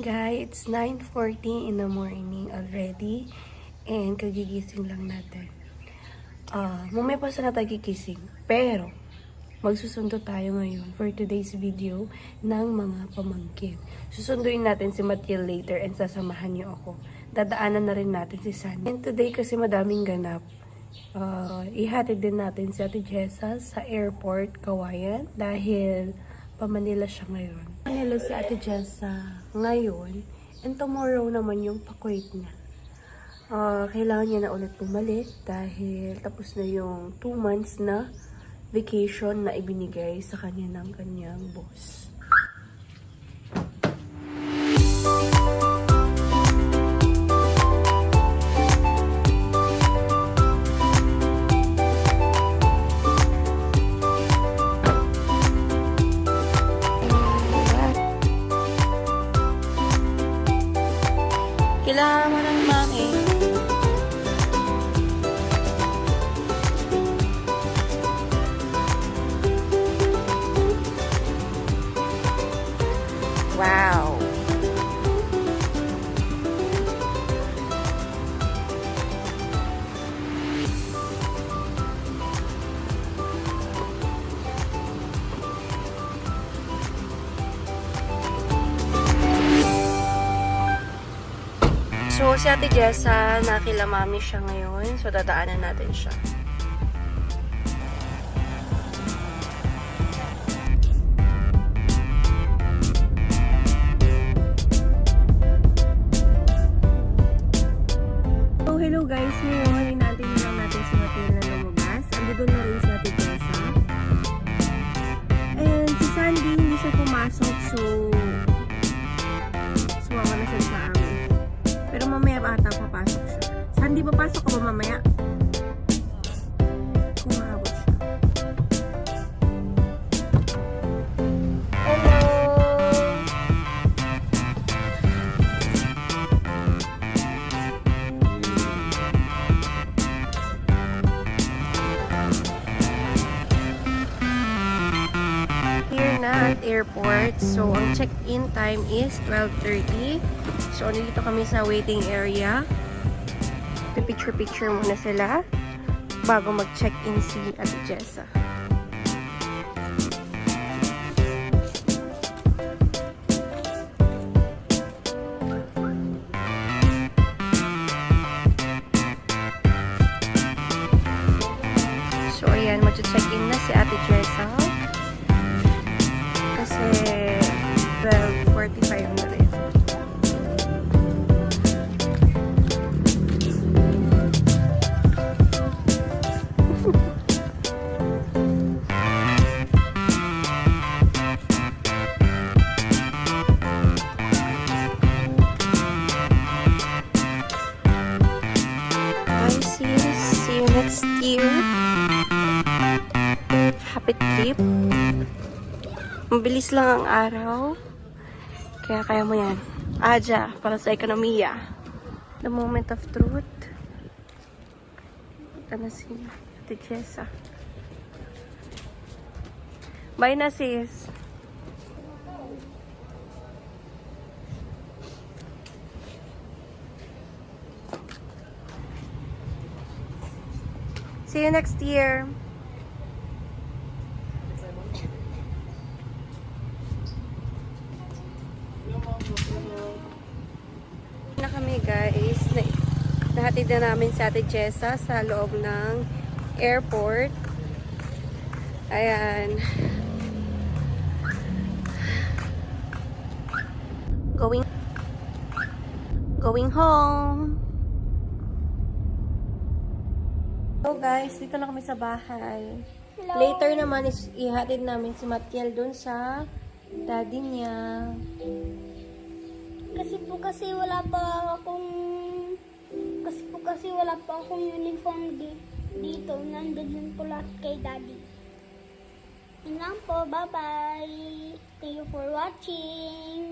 guys. It's 9.40 in the morning already. And kagigising lang natin. Ah, mamaya pa sana tayo gigising. Pero, magsusundo tayo ngayon for today's video ng mga pamangkin. Susunduin natin si Matiel later and sasamahan niyo ako. Dadaanan na rin natin si Sunny. And today kasi madaming ganap. Ah, ihatid din natin si Ate Jessa sa airport, Kawayan, dahil pa Manila siya ngayon. Manila si Ate Jessa ngayon, and tomorrow naman yung pa-Kuwait niya. Ah, kailangan niya na ulit bumalik dahil tapos na yung 2 months na vacation na ibinigay sa kanya ng kanyang boss. Wow. So, si Ate Jessa, nakilamami siya ngayon. So, dadaanan natin siya. Guys. Ngayon, natin lang natin na lumabas. Ando na rin si Ate Jessa. And si Sandy, siya pumasok. So, sumawa na siya sa amin. Pero mamaya ata papasok siya. Papasok ka ba mamaya? At airport. So, ang check-in time is 12.30. So, nandito kami sa waiting area. Picture-picture muna sila bago mag-check-in si Ate Jessa. So, ayan, mag-check-in na si Ate Jessa. Kasi 12.45 na rin. See you next year. Happy trip. Mabilis lang ang araw. Kaya kaya mo yan. Aja, para sa ekonomiya. The moment of truth. Ito na si Ate Jessa. Bye na sis. See you next year. Na kami guys. Na, nahatid na namin si Ate Jessa sa loob ng airport. Ayan. Going going home. So guys, dito na kami sa bahay. Later naman is ihatid namin si Matiel dun sa daddy niya. Kasi po kasi wala pa akong kasi po kasi wala pa akong uniform di, dito. Nandun yun po lahat kay daddy. Yun lang po. Bye-bye. Thank you for watching.